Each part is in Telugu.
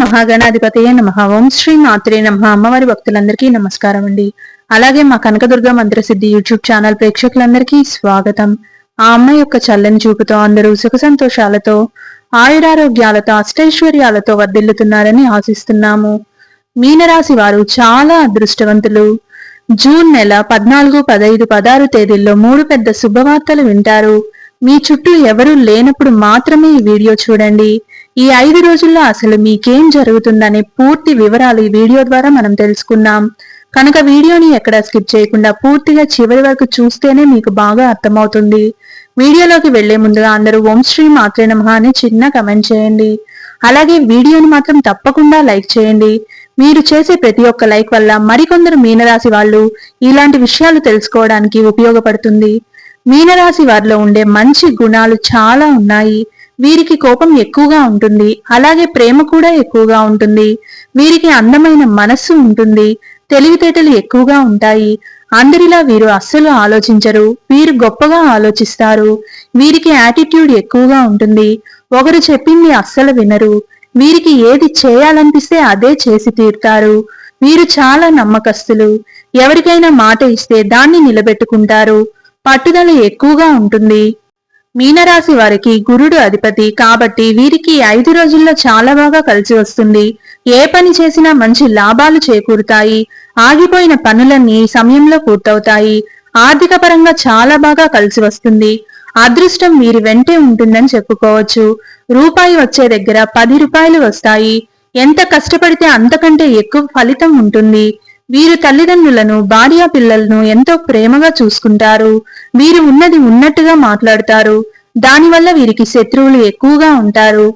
మహాగణాధిపతయ నమ. ఓం శ్రీ మాత్రే నమ. అమ్మవారి భక్తులందరికీ నమస్కారం అండి. అలాగే మా కనకదుర్గ మంత్రసిద్ధి యూట్యూబ్ ఛానల్ ప్రేక్షకులందరికీ స్వాగతం. ఆ అమ్మ యొక్క చల్లని చూపుతో అందరూ సుఖ సంతోషాలతో ఆయురారోగ్యాలతో అష్టైశ్వర్యాలతో వర్ధిల్లుతున్నారని ఆశిస్తున్నాము. మీనరాశి వారు చాలా అదృష్టవంతులు. జూన్ నెల పద్నాలుగు పదైదు పదహారు తేదీల్లో మూడు పెద్ద శుభవార్తలు వింటారు. మీ చుట్టూ ఎవరూ లేనప్పుడు మాత్రమే ఈ వీడియో చూడండి. ఈ ఐదు రోజుల్లో అసలు మీకేం జరుగుతుందనే పూర్తి వివరాలు ఈ వీడియో ద్వారా మనం తెలుసుకుందాం కనుక వీడియోని ఎక్కడ స్కిప్ చేయకుండా పూర్తిగా చివరి వరకు చూస్తేనే మీకు బాగా అర్థమవుతుంది. వీడియోలోకి వెళ్ళే ముందుగా అందరూ ఓం శ్రీ మాత్రే నమః అని చిన్న కమెంట్ చేయండి. అలాగే వీడియోని మాత్రం తప్పకుండా లైక్ చేయండి. మీరు చేసే ప్రతి ఒక్క లైక్ వల్ల మరికొందరు మీనరాశి వాళ్ళు ఇలాంటి విషయాలు తెలుసుకోవడానికి ఉపయోగపడుతుంది. మీనరాశి వారిలో ఉండే మంచి గుణాలు చాలా ఉన్నాయి. వీరికి కోపం ఎక్కువగా ఉంటుంది. అలాగే ప్రేమ కూడా ఎక్కువగా ఉంటుంది. వీరికి అందమైన మనస్సు ఉంటుంది. తెలివితేటలు ఎక్కువగా ఉంటాయి. అందరిలా వీరు అస్సలు ఆలోచించరు. వీరు గొప్పగా ఆలోచిస్తారు. వీరికి యాటిట్యూడ్ ఎక్కువగా ఉంటుంది. ఒకరు చెప్పింది అస్సలు వినరు. వీరికి ఏది చేయాలనిపిస్తే అదే చేసి తీరుతారు. వీరు చాలా నమ్మకస్తులు. ఎవరికైనా మాట ఇస్తే దాన్ని నిలబెట్టుకుంటారు. పట్టుదల ఎక్కువగా ఉంటుంది. మీనరాశి వారికి గురుడు అధిపతి కాబట్టి వీరికి ఐదు రోజుల్లో చాలా బాగా కలిసి వస్తుంది. ఏ పని చేసినా మంచి లాభాలు చేకూరుతాయి. ఆగిపోయిన పనులన్నీ సమయంలో పూర్తవుతాయి. ఆర్థిక పరంగా చాలా బాగా కలిసి వస్తుంది. అదృష్టం వీరి వెంటే ఉంటుందని చెప్పుకోవచ్చు. రూపాయి వచ్చే దగ్గర పది రూపాయలు వస్తాయి. ఎంత కష్టపడితే అంతకంటే ఎక్కువ ఫలితం ఉంటుంది. వీరు తల్లిదండ్రులను భార్య పిల్లలను ఎంతో ప్రేమగా చూసుకుంటారు. వీరు ఉన్నది ఉన్నట్టుగా మాట్లాడతారు. దానివల్ల వీరికి శత్రువులు ఎక్కువగా ఉంటారు.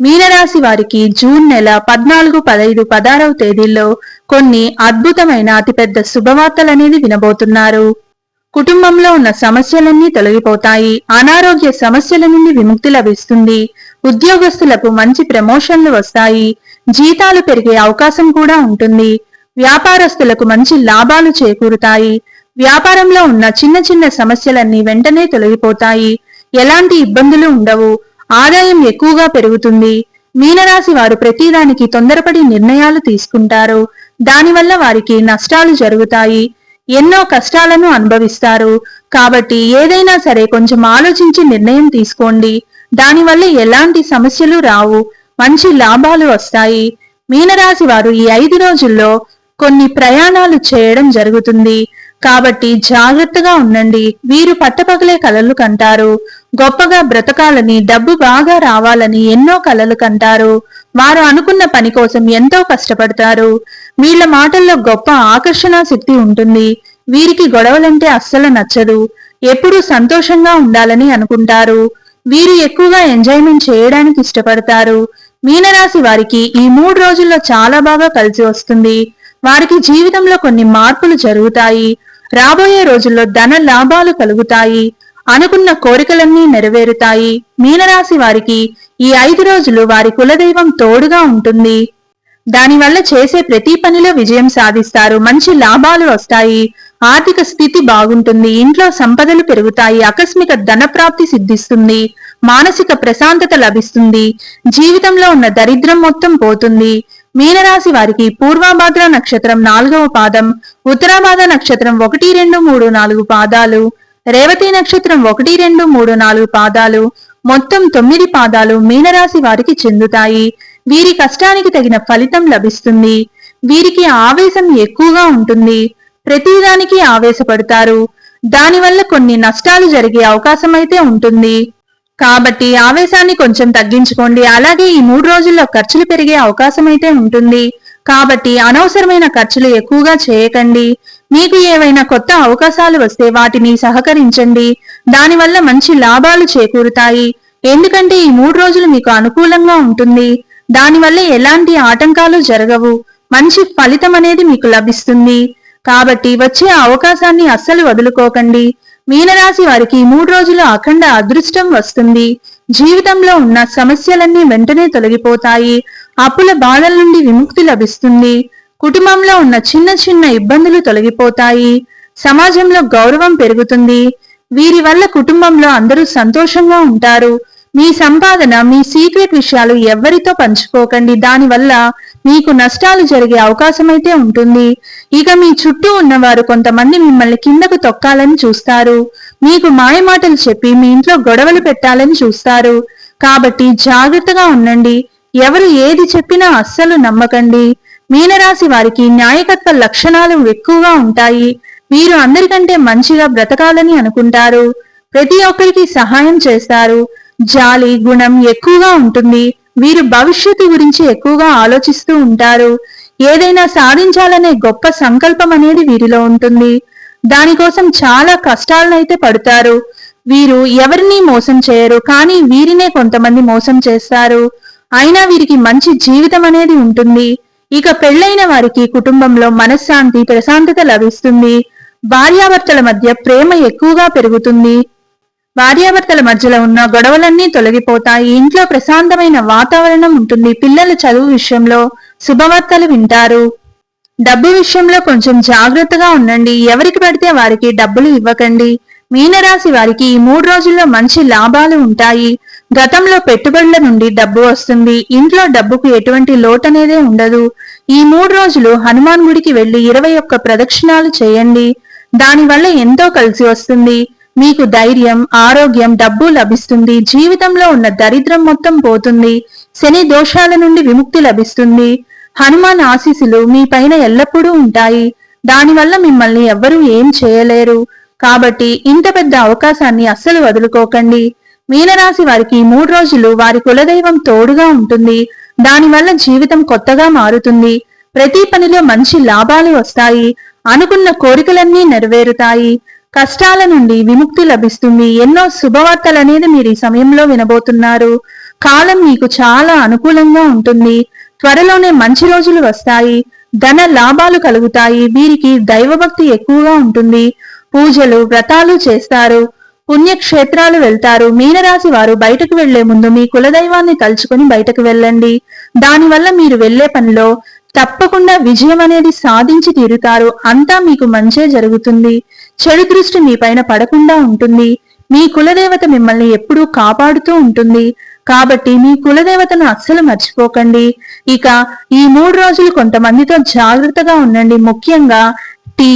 మీనరాశి వారికి జూన్ నెల పద్నాలుగు పదైదు పదారవ తేదీల్లో కొన్ని అద్భుతమైన అతిపెద్ద శుభవార్తలనేది వినబోతున్నారు. కుటుంబంలో ఉన్న సమస్యలన్నీ తొలగిపోతాయి. అనారోగ్య సమస్యల నుండి విముక్తి లభిస్తుంది. ఉద్యోగస్తులకు మంచి ప్రమోషన్లు వస్తాయి. జీతాలు పెరిగే అవకాశం కూడా ఉంటుంది. వ్యాపారస్తులకు మంచి లాభాలు చేకూరుతాయి. వ్యాపారంలో ఉన్న చిన్న చిన్న సమస్యలన్నీ వెంటనే తొలగిపోతాయి. ఎలాంటి ఇబ్బందులు ఉండవు. ఆదాయం ఎక్కువగా పెరుగుతుంది. మీనరాశి వారు ప్రతిదానికి తొందరపడి నిర్ణయాలు తీసుకుంటారు. దానివల్ల వారికి నష్టాలు జరుగుతాయి. ఎన్నో కష్టాలను అనుభవిస్తారు. కాబట్టి ఏదైనా సరే కొంచెం ఆలోచించి నిర్ణయం తీసుకోండి. దానివల్ల ఎలాంటి సమస్యలు రావు. మంచి లాభాలు వస్తాయి. మీనరాశి వారు ఈ ఐదు రోజుల్లో కొన్ని ప్రయాణాలు చేయడం జరుగుతుంది. కాబట్టి జాగ్రత్తగా ఉండండి. వీరు పట్టపగలే కలలు కంటారు. గొప్పగా బ్రతకాలని డబ్బు బాగా రావాలని ఎన్నో కలలు కంటారు. వారు అనుకున్న పని కోసం ఎంతో కష్టపడతారు. వీళ్ళ మాటల్లో గొప్ప ఆకర్షణ శక్తి ఉంటుంది. వీరికి గొడవలంటే అస్సలు నచ్చదు. ఎప్పుడూ సంతోషంగా ఉండాలని అనుకుంటారు. వీరు ఎక్కువగా ఎంజాయ్మెంట్ చేయడానికి ఇష్టపడతారు. మీనరాశి వారికి ఈ మూడు రోజుల్లో చాలా బాగా కలిసి వస్తుంది. వారికి జీవితంలో కొన్ని మార్పులు జరుగుతాయి. రాబోయే రోజుల్లో ధన లాభాలు కలుగుతాయి. అనుకున్న కోరికలన్నీ నెరవేరుతాయి. మీనరాశి వారికి ఈ ఐదు రోజులు వారి కులదైవం తోడుగా ఉంటుంది. దానివల్ల చేసే ప్రతి పనిలో విజయం సాధిస్తారు. మంచి లాభాలు వస్తాయి. ఆర్థిక స్థితి బాగుంటుంది. ఇంట్లో సంపదలు పెరుగుతాయి. ఆకస్మిక ధన ప్రాప్తి సిద్ధిస్తుంది. మానసిక ప్రశాంతత లభిస్తుంది. జీవితంలో ఉన్న దరిద్రం మొత్తం పోతుంది. మీనరాశి వారికి పూర్వాభాద్ర నక్షత్రం నాలుగవ పాదం ఉత్తరాభాద నక్షత్రం ఒకటి రెండు మూడు నాలుగు పాదాలు రేవతి నక్షత్రం ఒకటి రెండు మూడు నాలుగు పాదాలు మొత్తం తొమ్మిది పాదాలు మీనరాశి వారికి చెందుతాయి. వీరి కష్టానికి తగిన ఫలితం లభిస్తుంది. వీరికి ఆవేశం ఎక్కువగా ఉంటుంది. ప్రతిదానికి ఆవేశపడతారు. దానివల్ల కొన్ని నష్టాలు జరిగే అవకాశం అయితే ఉంటుంది. కాబట్టి ఆవేశాన్ని కొంచెం తగ్గించుకోండి. అలాగే ఈ మూడు రోజుల్లో ఖర్చులు పెరిగే అవకాశం అయితే ఉంటుంది. కాబట్టి అనవసరమైన ఖర్చులు ఎక్కువగా చేయకండి. మీకు ఏవైనా కొత్త అవకాశాలు వస్తే వాటిని సహకరించండి. దానివల్ల మంచి లాభాలు చేకూరుతాయి. ఎందుకంటే ఈ మూడు రోజులు మీకు అనుకూలంగా ఉంటుంది. దానివల్ల ఎలాంటి ఆటంకాలు జరగవు. మంచి ఫలితం అనేది మీకు లభిస్తుంది. కాబట్టి వచ్చే అవకాశాన్ని అస్సలు వదులుకోకండి. మీనరాశి వారికి మూడు రోజులు అఖండ అదృష్టం వస్తుంది. జీవితంలో ఉన్న సమస్యలన్నీ వెంటనే తొలగిపోతాయి. అప్పుల బాధల నుండి విముక్తి లభిస్తుంది. కుటుంబంలో ఉన్న చిన్న చిన్న ఇబ్బందులు తొలగిపోతాయి. సమాజంలో గౌరవం పెరుగుతుంది. వీరి వల్ల కుటుంబంలో అందరూ సంతోషంగా ఉంటారు. మీ సంపాదన మీ సీక్రెట్ విషయాలు ఎవరితో పంచుకోకండి. దానివల్ల మీకు నష్టాలు జరిగే అవకాశమైతే ఉంటుంది. ఇక మీ చుట్టూ ఉన్నవారు కొంతమంది మిమ్మల్ని కిందకు తొక్కాలని చూస్తారు. మీకు మాయమాటలు చెప్పి మీ ఇంట్లో గొడవలు పెట్టాలని చూస్తారు. కాబట్టి జాగ్రత్తగా ఉండండి. ఎవరు ఏది చెప్పినా అస్సలు నమ్మకండి. మీనరాశి వారికి న్యాయకత్వ లక్షణాలు ఎక్కువగా ఉంటాయి. వీరు అందరికంటే మంచిగా బ్రతకాలని అనుకుంటారు. ప్రతి ఒక్కరికి సహాయం చేస్తారు. జాలి గుణం ఎక్కువగా ఉంటుంది. వీరు భవిష్యత్తు గురించి ఎక్కువగా ఆలోచిస్తూ ఉంటారు. ఏదైనా సాధించాలనే గొప్ప సంకల్పం అనేది వీరిలో ఉంటుంది. దానికోసం చాలా కష్టాలనైతే పడతారు. వీరు ఎవరిని మోసం చేయరు కానీ వీరినే కొంతమంది మోసం చేస్తారు. అయినా వీరికి మంచి జీవితం అనేది ఉంటుంది. ఇక పెళ్ళైన వారికి కుటుంబంలో మనశ్శాంతి ప్రశాంతత లభిస్తుంది. భార్యాభర్తల మధ్య ప్రేమ ఎక్కువగా పెరుగుతుంది. భార్యాభర్తల మధ్యలో ఉన్న గొడవలన్నీ తొలగిపోతాయి. ఇంట్లో ప్రశాంతమైన వాతావరణం ఉంటుంది. పిల్లల చదువు విషయంలో శుభవార్తలు వింటారు. డబ్బు విషయంలో కొంచెం జాగ్రత్తగా ఉండండి. ఎవరికి పడితే వారికి డబ్బులు ఇవ్వకండి. మీనరాశి వారికి ఈ మూడు రోజుల్లో మంచి లాభాలు ఉంటాయి. గతంలో పెట్టుబడుల నుండి డబ్బు వస్తుంది. ఇంట్లో డబ్బుకు ఎటువంటి లోటనేదే ఉండదు. ఈ మూడు రోజులు హనుమాన్ గుడికి వెళ్ళి ఇరవై ఒక్క ప్రదక్షిణాలు చేయండి. దానివల్ల ఎంతో కలిసి వస్తుంది. మీకు ధైర్యం ఆరోగ్యం డబ్బు లభిస్తుంది. జీవితంలో ఉన్న దరిద్రం మొత్తం పోతుంది. శని దోషాల నుండి విముక్తి లభిస్తుంది. హనుమాన్ ఆశీస్సులు మీ పైన ఎల్లప్పుడూ ఉంటాయి. దానివల్ల మిమ్మల్ని ఎవ్వరూ ఏం చేయలేరు. కాబట్టి ఇంత పెద్ద అవకాశాన్ని అస్సలు వదులుకోకండి. మీనరాశి వారికి మూడు రోజులు వారి కులదైవం తోడుగా ఉంటుంది. దానివల్ల జీవితం కొత్తగా మారుతుంది. ప్రతి పనిలో మంచి లాభాలు వస్తాయి. అనుకున్న కోరికలన్నీ నెరవేరుతాయి. కష్టాల నుండి విముక్తి లభిస్తుంది. ఎన్నో శుభవార్తలు అనేది మీరు ఈ సమయంలో వినబోతున్నారు. కాలం మీకు చాలా అనుకూలంగా ఉంటుంది. త్వరలోనే మంచి రోజులు వస్తాయి. ధన లాభాలు కలుగుతాయి. వీరికి దైవభక్తి ఎక్కువగా ఉంటుంది. పూజలు వ్రతాలు చేస్తారు. పుణ్యక్షేత్రాలు వెళ్తారు. మీనరాశి వారు బయటకు వెళ్ళే ముందు మీ కులదైవాన్ని తలుచుకుని బయటకు వెళ్ళండి. దానివల్ల మీరు వెళ్ళే పనిలో తప్పకుండా విజయం అనేది సాధించి తీరుతారు. అంతా మీకు మంచే జరుగుతుంది. చెడు దృష్టి మీ పైన పడకుండా ఉంటుంది. మీ కులదేవత మిమ్మల్ని ఎప్పుడూ కాపాడుతూ ఉంటుంది. కాబట్టి మీ కులదేవతను అస్సలు మర్చిపోకండి. ఇక ఈ మూడు రోజులు కొంతమందితో జాగ్రత్తగా ఉండండి. ముఖ్యంగా టీ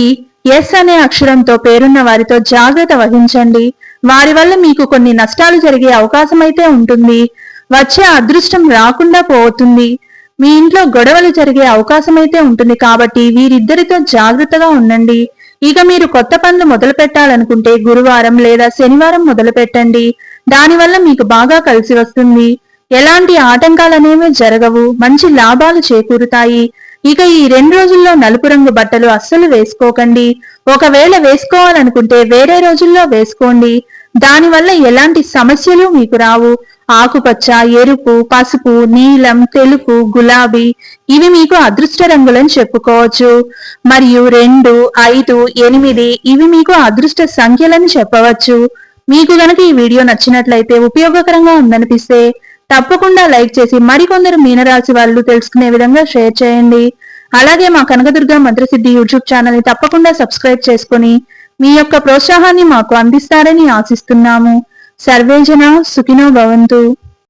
ఎస్ అనే అక్షరంతో పేరున్న వారితో జాగ్రత్త వహించండి. వారి వల్ల మీకు కొన్ని నష్టాలు జరిగే అవకాశం అయితే ఉంటుంది. వచ్చే అదృష్టం రాకుండా పోతుంది. మీ ఇంట్లో గొడవలు జరిగే అవకాశం అయితే ఉంటుంది కాబట్టి వీరిద్దరితో జాగ్రత్తగా ఉండండి. ఇక మీరు కొత్త పనులు మొదలు పెట్టాలనుకుంటే గురువారం లేదా శనివారం మొదలు పెట్టండి దానివల్ల మీకు బాగా కలిసి వస్తుంది. ఎలాంటి ఆటంకాలనేవి జరగవు. మంచి లాభాలు చేకూరుతాయి. ఇక ఈ రెండు రోజుల్లో నలుపు రంగు బట్టలు అస్సలు వేసుకోకండి. ఒకవేళ వేసుకోవాలనుకుంటే వేరే రోజుల్లో వేసుకోండి. దానివల్ల ఎలాంటి సమస్యలు మీకు రావు? ఆకుపచ్చ ఎరుపు పసుపు నీలం తెలుపు గులాబీ ఇవి మీకు అదృష్ట రంగులని చెప్పుకోవచ్చు. మరియు రెండు ఐదు ఎనిమిది ఇవి మీకు అదృష్ట సంఖ్యలని చెప్పవచ్చు. మీకు గనక ఈ వీడియో నచ్చినట్లయితే ఉపయోగకరంగా ఉందనిపిస్తే తప్పకుండా లైక్ చేసి మరికొందరు మీనరాశి వాళ్ళు తెలుసుకునే విధంగా షేర్ చేయండి. అలాగే మా కనకదుర్గ మంత్రసిద్ధి యూట్యూబ్ ఛానల్ని తప్పకుండా సబ్స్క్రైబ్ చేసుకుని మీ యొక్క ప్రోత్సాహాన్ని మాకు అందిస్తారని ఆశిస్తున్నాము. సర్వేజన సుఖినో భవంతు.